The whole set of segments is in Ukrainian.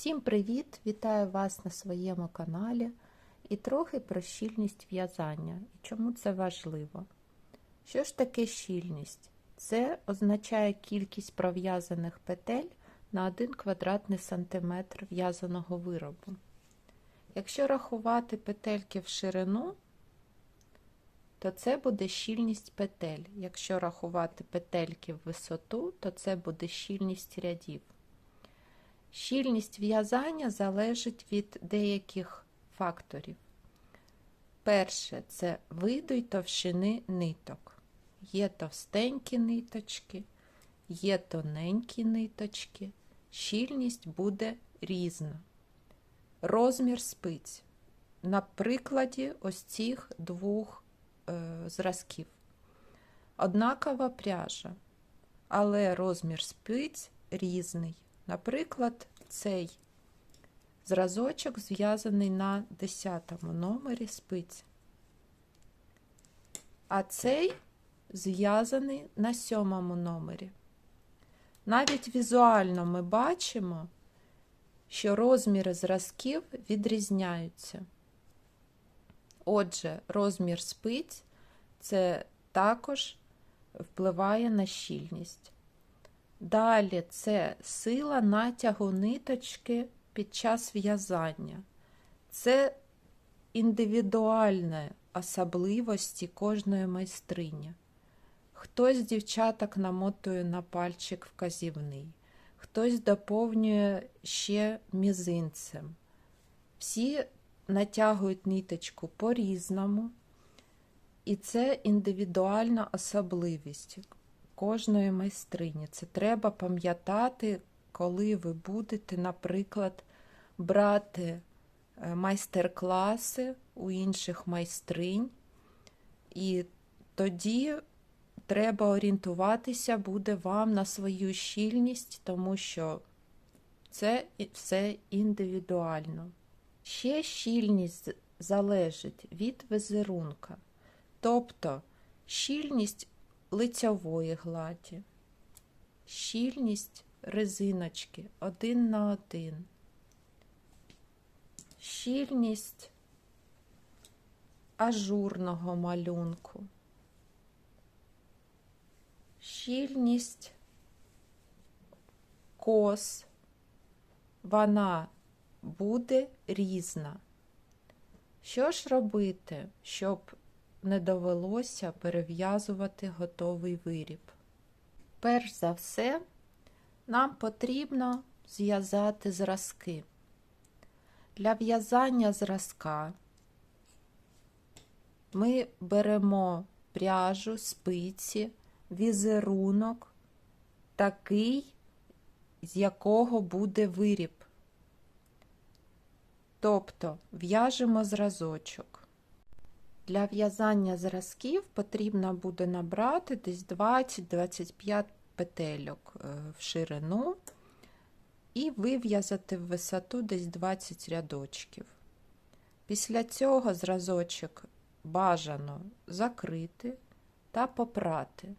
Всім привіт! Вітаю вас на своєму каналі і трохи про щільність в'язання і чому це важливо. Що ж таке щільність? Це означає кількість пров'язаних петель на 1 квадратний сантиметр в'язаного виробу. Якщо рахувати петельки в ширину, то це буде щільність петель. Якщо рахувати петельки в висоту, то це буде щільність рядів. Щільність в'язання залежить від деяких факторів. Перше це виду й товщини ниток. Є товстенькі ниточки, є тоненькі ниточки, щільність буде різна. Розмір спиць. На прикладі ось цих двох е, зразків. Однакова пряжа, але розмір спиць різний. Наприклад, цей зразочок зв'язаний на 10 номері спиць, а цей зв'язаний на 7 номері. Навіть візуально ми бачимо, що розміри зразків відрізняються. Отже, розмір спиць це також впливає на щільність. Далі це сила натягу ниточки під час в'язання. Це індивідуальні особливості кожної майстрині. Хтось дівчаток намотує на пальчик вказівний, хтось доповнює ще мізинцем. Всі натягують ниточку по-різному, і це індивідуальна особливість кожної майстрині. Це треба пам'ятати, коли ви будете, наприклад, брати майстер-класи у інших майстринь, і тоді треба орієнтуватися буде вам на свою щільність, тому що це все індивідуально. Ще щільність залежить від візерунка, тобто щільність лицьової гладі, щільність резиночки один на один, щільність ажурного малюнку, щільність кос, вона буде різна. Що ж робити, щоб не довелося перев'язувати готовий виріб. Перш за все, нам потрібно зв'язати зразки. Для в'язання зразка ми беремо пряжу, спиці, візерунок, такий, з якого буде виріб. Тобто в'яжемо зразочок. Для в'язання зразків потрібно буде набрати десь 20-25 петельок в ширину і вив'язати в висоту десь 20 рядочків. Після цього зразочок бажано закрити та попрати,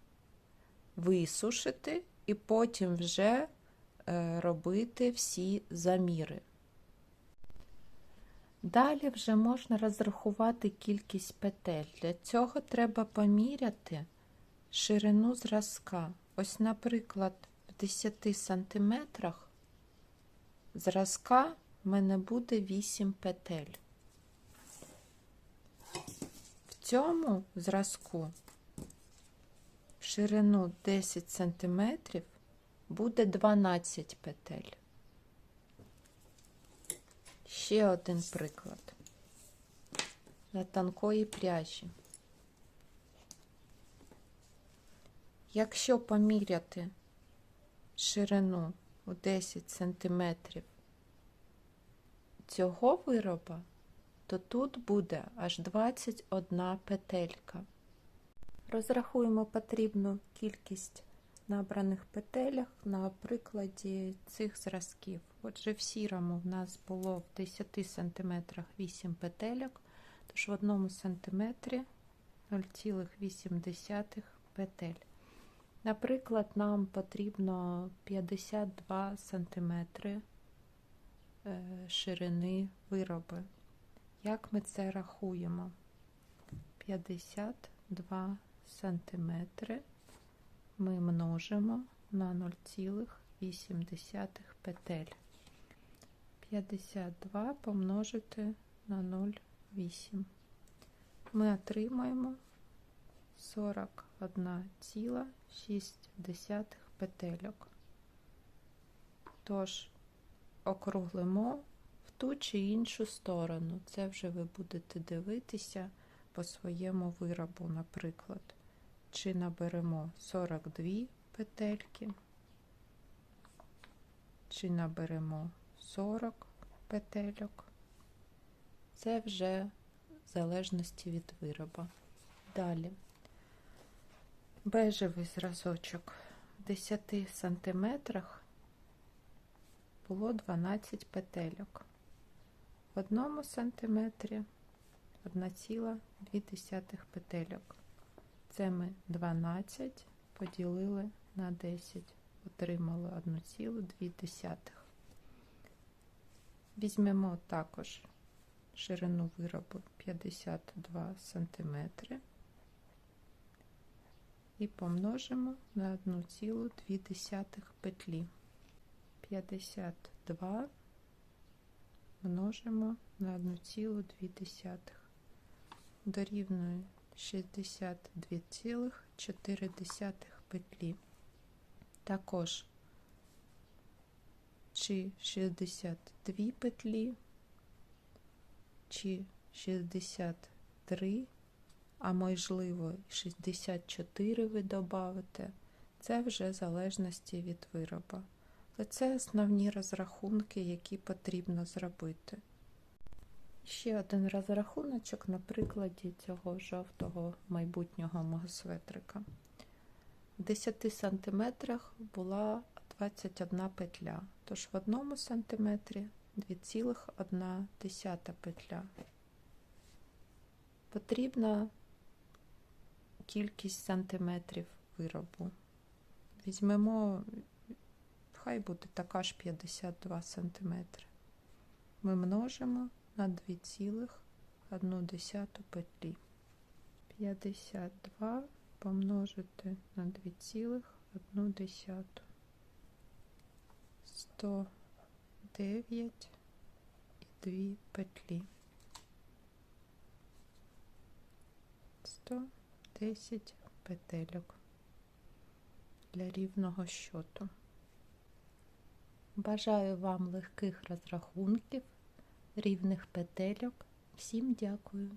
висушити і потім вже робити всі заміри. Далі вже можна розрахувати кількість петель. Для цього треба поміряти ширину зразка. Ось, наприклад, в 10 см зразка в мене буде 8 петель. В цьому зразку в ширину 10 см буде 12 петель. Ще один приклад для тонкої пряжі. Якщо поміряти ширину у 10 см цього вироба, то тут буде аж 21 петелька. Розрахуємо потрібну кількість набраних петелях на прикладі цих зразків. Отже, в сірому в нас було в 10 см 8 петельок, тож в 1 см 0,8 петель. Наприклад, нам потрібно 52 см е, ширини вироби. Як ми це рахуємо? 52 сантиметри ми множимо на 0,8 петель. 52 помножити на 0,8. Ми отримаємо 41,6 петельок. Тож округлимо в ту чи іншу сторону. Це вже ви будете дивитися по своєму виробу, наприклад. Чи наберемо 42 петельки, чи наберемо 40 петельок. Це вже в залежності від вироба. Далі бежевий зразочок в 10 сантиметрах було 12 петельок. В одному сантиметрі 1,2 петельок. Це ми 12 поділили на 10, отримали 1,2. Візьмемо також ширину виробу 52 см і помножимо на 1,2 петлі. 52 множимо на 1,2 дорівнює 62,4 петлі. Також чи 62 петлі, чи 63, а можливо 64 ви додавите. Це вже в залежності від вироба. Але це основні розрахунки, які потрібно зробити. Ще один розрахуночок на прикладі цього жовтого майбутнього мого светрика. В 10 см була 21 петля, тож в одному сантиметрі 2,1 петля. Потрібна кількість сантиметрів виробу. Візьмемо, хай буде така ж 52 см. Ми множимо на 2,1 петлі. 52 помножити на 2,1. 109 і 2 петлі. 110 петельок для рівного щоту. Бажаю вам легких розрахунків, рівних петельок. Всім дякую!